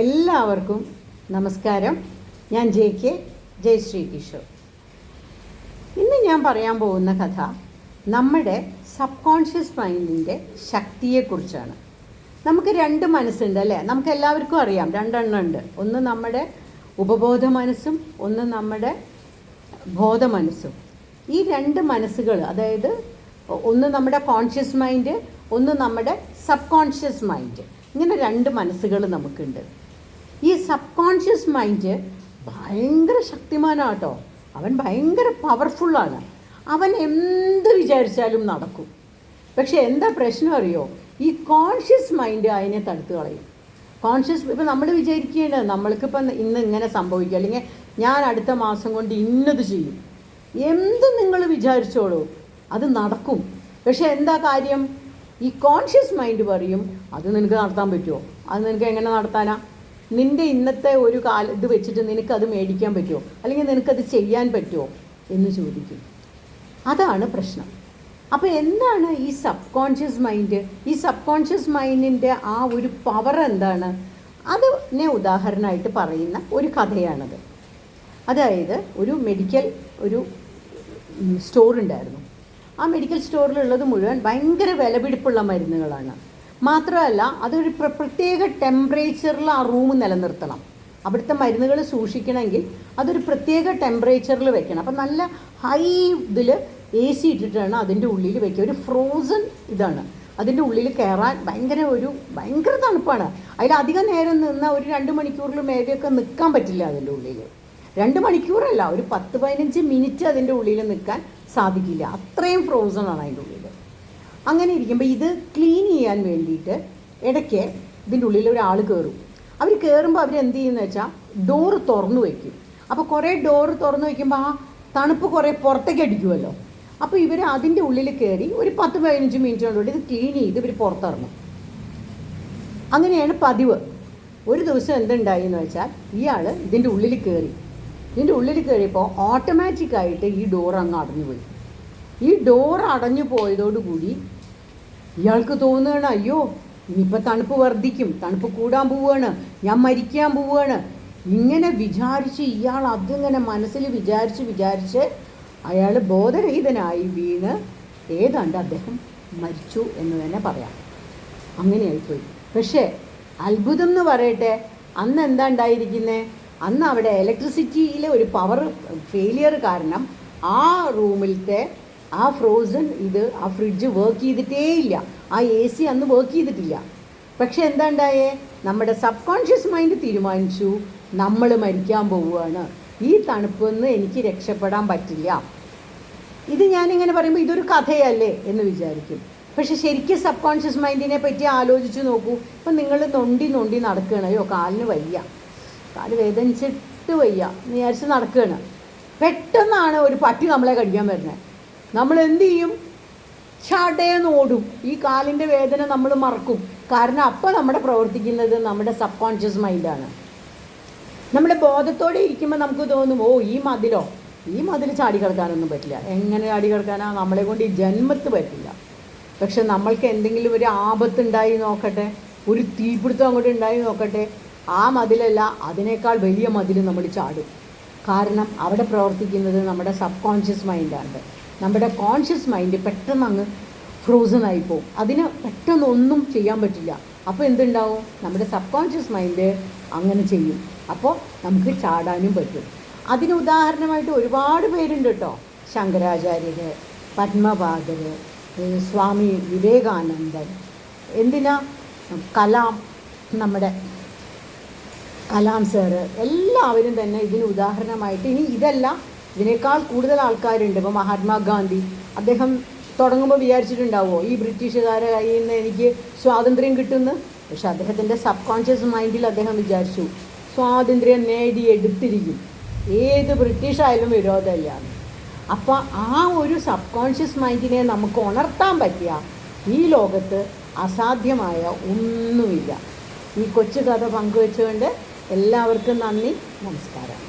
എല്ലാവർക്കും നമസ്കാരം. ഞാൻ ജെ കെ ജയശ്രീ കിഷോർ. ഇന്ന് ഞാൻ പറയാൻ പോകുന്ന കഥ നമ്മുടെ സബ് കോൺഷ്യസ് മൈൻഡിന്റെ ശക്തിയെക്കുറിച്ചാണ്. നമുക്ക് രണ്ട് മനസ്സുണ്ട് അല്ലേ? നമുക്ക് എല്ലാവർക്കും അറിയാം രണ്ടെണ്ണം ഉണ്ട്. ഒന്ന് നമ്മുടെ ഉപബോധ മനസ്സും ഒന്ന് നമ്മുടെ ബോധ മനസ്സും. ഈ രണ്ട് മനസ്സുകൾ അതായത് ഒന്ന് നമ്മുടെ കോൺഷ്യസ് മൈൻഡ് ഒന്ന് നമ്മുടെ സബ് കോൺഷ്യസ് മൈൻഡ് ഇങ്ങനെ രണ്ട് മനസ്സുകൾ നമുക്കുണ്ട്. ഈ സബ് കോൺഷ്യസ് മൈൻഡ് ഭയങ്കര ശക്തിമാനാണ് കേട്ടോ അവൻ ഭയങ്കര പവർഫുള്ളാണ് അവൻ എന്ത് വിചാരിച്ചാലും നടക്കും. പക്ഷേ എന്താ പ്രശ്നം അറിയോ? ഈ കോൺഷ്യസ് മൈൻഡ് അതിനെ തടുത്ത് കളയും. കോൺഷ്യസ് ഇപ്പം നമ്മൾ വിചാരിക്കുകയാണ് നമ്മൾക്കിപ്പം ഇന്ന് ഇങ്ങനെ സംഭവിക്കുക. അല്ലെങ്കിൽ ഞാൻ അടുത്ത മാസം കൊണ്ട് ഇന്നത് ചെയ്യും. എന്ത് നിങ്ങൾ വിചാരിച്ചോളൂ അത് നടക്കും. പക്ഷേ എന്താ കാര്യം? ഈ കോൺഷ്യസ് മൈൻഡ് പറയും അത് നിനക്ക് നടത്താൻ പറ്റുമോ? അത് നിനക്ക് എങ്ങനെ നടത്താനാ? നിന്റെ ഇന്നത്തെ ഒരു കാല ഇത് വെച്ചിട്ട് നിനക്കത് മേടിക്കാൻ പറ്റുമോ അല്ലെങ്കിൽ നിനക്കത് ചെയ്യാൻ പറ്റുമോ എന്ന് ചോദിക്കും. അതാണ് പ്രശ്നം. അപ്പോൾ എന്താണ് ഈ സബ് കോൺഷ്യസ് മൈൻഡ് ഈ സബ് കോൺഷ്യസ് മൈൻഡിന്റെ ആ ഒരു പവർ എന്താണ്? അതിനെ ഉദാഹരണമായിട്ട് പറയുന്ന ഒരു കഥയാണത്. അതായത് ഒരു മെഡിക്കൽ ഒരു സ്റ്റോർ ഉണ്ടായിരുന്നു. ആ മെഡിക്കൽ സ്റ്റോറിലുള്ളത് മുഴുവൻ ഭയങ്കര വിലപിടിപ്പുള്ള മരുന്നുകളാണ്. മാത്രമല്ല അതൊരു പ്ര- പ്രത്യേക ടെമ്പറേച്ചറിൽ ആ റൂം നിലനിർത്തണം. അവിടുത്തെ മരുന്നുകൾ സൂക്ഷിക്കണമെങ്കിൽ അതൊരു പ്രത്യേക ടെമ്പറേച്ചറിൽ വെക്കണം. അപ്പം നല്ല ഹൈ ഇതിൽ എ സി ഇട്ടിട്ടാണ് അതിന്റെ ഉള്ളിൽ വെക്കുക. ഒരു ഫ്രോസൺ ഇതാണ്. അതിന്റെ ഉള്ളിൽ കയറാൻ ഭയങ്കര ഒരു ഭയങ്കര തണുപ്പാണ്. അതിലധികം നേരം നിന്ന ഒരു രണ്ട് മണിക്കൂറിൽ മേലെയൊക്കെ നിൽക്കാൻ പറ്റില്ല അതിന്റെ ഉള്ളിൽ രണ്ട് മണിക്കൂറല്ല ഒരു പത്ത് പതിനഞ്ച് മിനിറ്റ് അതിന്റെ ഉള്ളിൽ നിൽക്കാൻ സാധിക്കില്ല. അത്രയും ഫ്രോസൺ ആണ് അതിന്റെ ഉള്ളിൽ അങ്ങനെ ഇരിക്കുമ്പോൾ ഇത് ക്ലീൻ ചെയ്യാൻ വേണ്ടിയിട്ട് ഇടയ്ക്ക് ഇതിന്റെ ഉള്ളിൽ ഒരാൾ കയറും അവർ കയറുമ്പോൾ അവരെന്ത് ചെയ്യുന്നത് വെച്ചാൽ ഡോറ് തുറന്നു വയ്ക്കും അപ്പോൾ കുറേ ഡോറ് തുറന്നു വയ്ക്കുമ്പോൾ ആ തണുപ്പ് കുറേ പുറത്തേക്ക് അടിക്കുമല്ലോ അപ്പോൾ ഇവർ അതിന്റെ ഉള്ളിൽ കയറി ഒരു പത്ത് പതിനഞ്ച് മിനിറ്റ് കൊണ്ടുകൂടി ഇത് ക്ലീൻ ചെയ്ത് ഇവർ പുറത്തിറങ്ങും. അങ്ങനെയാണ് പതിവ്. ഒരു ദിവസം എന്തുണ്ടായി എന്ന് വെച്ചാൽ ഇയാൾ ഇതിന്റെ ഉള്ളിൽ കയറി ഇതിന്റെ ഉള്ളിൽ കയറിയപ്പോൾ ഓട്ടോമാറ്റിക്കായിട്ട് ഈ ഡോർ അങ്ങ് അടഞ്ഞു പോയി ഈ ഡോർ അടഞ്ഞു പോയതോടുകൂടി ഇയാൾക്ക് തോന്നുകയാണ് അയ്യോ ഇനിയിപ്പോൾ തണുപ്പ് വർദ്ധിക്കും തണുപ്പ് കൂടാൻ പോവുകയാണ് ഞാൻ മരിക്കാൻ പോവുകയാണ്. ഇങ്ങനെ വിചാരിച്ച് ഇയാൾ അതിങ്ങനെ മനസ്സിൽ വിചാരിച്ച് വിചാരിച്ച് അയാൾ ബോധരഹിതനായി വീണ് ഏതാണ്ട് അദ്ദേഹം മരിച്ചു എന്ന് തന്നെ പറയാം. അങ്ങനെയായിപ്പോയി. പക്ഷേ അത്ഭുതം എന്ന് പറയട്ടെ അന്ന് എന്താ ഉണ്ടായിരിക്കുന്നത് അന്ന് അവിടെ ഇലക്ട്രിസിറ്റിയിലെ ഒരു പവർ ഫെയിലിയർ കാരണം ആ റൂമിലത്തെ ആ ഫ്രോസൺ ഇത് ആ ഫ്രിഡ്ജ് വർക്ക് ചെയ്തിട്ടേ ഇല്ല ആ എ സി അന്ന് വർക്ക് ചെയ്തിട്ടില്ല. പക്ഷെ എന്താ ഉണ്ടായേ? നമ്മുടെ സബ് കോൺഷ്യസ് മൈൻഡ് തീരുമാനിച്ചു നമ്മൾ മരിക്കാൻ പോവുകയാണ്. ഈ തണുപ്പിൽ നിന്ന് എനിക്ക് രക്ഷപ്പെടാൻ പറ്റില്ല. ഇത് ഞാനിങ്ങനെ പറയുമ്പോൾ ഇതൊരു കഥയല്ലേ എന്ന് വിചാരിക്കും. പക്ഷെ ശരിക്കും സബ് കോൺഷ്യസ് മൈൻഡിനെ പറ്റി ആലോചിച്ച് നോക്കൂ. ഇപ്പം നിങ്ങൾ നൊണ്ടി നൊണ്ടി നടക്കുകയാണ്. അയ്യോ കാലിന് വയ്യ. കാൽ വേദനിച്ചിട്ട് വയ്യ. വിചാരിച്ച് നടക്കുകയാണ്. പെട്ടെന്നാണ് ഒരു പട്ടി നമ്മളെ കടിക്കാൻ വരുന്നത്. നമ്മൾ എന്ത് ചെയ്യും ചാട്ടയെന്ന് ഓടും. ഈ കാലിന്റെ വേദന നമ്മൾ മറക്കും. കാരണം അപ്പോൾ നമ്മുടെ പ്രവർത്തിക്കുന്നത് നമ്മുടെ സബ് കോൺഷ്യസ് മൈൻഡാണ് നമ്മുടെ ബോധത്തോടെ ഇരിക്കുമ്പോൾ നമുക്ക് തോന്നും ഓ ഈ മതിലോ? ഈ മതിൽ ചാടി കിടക്കാനൊന്നും പറ്റില്ല. എങ്ങനെ ചാടി കിടക്കാനാ? നമ്മളെ കൊണ്ട് ഈ ജന്മത്ത് പറ്റില്ല. പക്ഷെ നമ്മൾക്ക് എന്തെങ്കിലും ഒരു ആപത്തുണ്ടായി നോക്കട്ടെ ഒരു തീപിടുത്തം അങ്ങോട്ട് ഉണ്ടായി നോക്കട്ടെ ആ മതിലല്ല അതിനേക്കാൾ വലിയ മതിൽ നമ്മൾ ചാടും. കാരണം അവിടെ പ്രവർത്തിക്കുന്നത് നമ്മുടെ സബ് കോൺഷ്യസ് മൈൻഡാണ് നമ്മുടെ കോൺഷ്യസ് മൈൻഡ് പെട്ടെന്ന് അങ്ങ് ഫ്രോസൺ ആയിപ്പോവും അതിന് പെട്ടെന്ന് ഒന്നും ചെയ്യാൻ പറ്റില്ല. അപ്പോൾ എന്തുണ്ടാവും? നമ്മുടെ സബ് കോൺഷ്യസ് മൈൻഡ് അങ്ങനെ ചെയ്യും. അപ്പോൾ നമുക്ക് ചാടാനും പറ്റും. അതിന് ഉദാഹരണമായിട്ട് ഒരുപാട് പേരുണ്ട് കേട്ടോ. ശങ്കരാചാര്യർ പത്മപാദര് സ്വാമി വിവേകാനന്ദൻ. എന്തിനാ? കലാം നമ്മുടെ കലാം സാറ് എല്ലാവരും തന്നെ ഇതിന് ഉദാഹരണമായിട്ട് ഇനി ഇതല്ല ഇതിനേക്കാൾ കൂടുതൽ ആൾക്കാരുണ്ട്. ഇപ്പോൾ മഹാത്മാഗാന്ധി അദ്ദേഹം തുടങ്ങുമ്പോൾ വിചാരിച്ചിട്ടുണ്ടാവുമോ ഈ ബ്രിട്ടീഷുകാരെ കയ്യിൽ നിന്ന് എനിക്ക് സ്വാതന്ത്ര്യം കിട്ടുമെന്ന് പക്ഷെ അദ്ദേഹത്തിന്റെ സബ് കോൺഷ്യസ് മൈൻഡിൽ അദ്ദേഹം വിചാരിച്ചു സ്വാതന്ത്ര്യം നേടിയെടുത്തിരിക്കും. ഏത് ബ്രിട്ടീഷായാലും വിരോധമില്ല അപ്പോൾ ആ ഒരു സബ് കോൺഷ്യസ് മൈൻഡിനെ നമുക്ക് ഉണർത്താൻ പറ്റിയ ഈ ലോകത്ത് അസാധ്യമായ ഒന്നുമില്ല. ഈ കൊച്ചു കഥ പങ്കുവെച്ചുകൊണ്ട് എല്ലാവർക്കും നന്ദി നമസ്കാരം.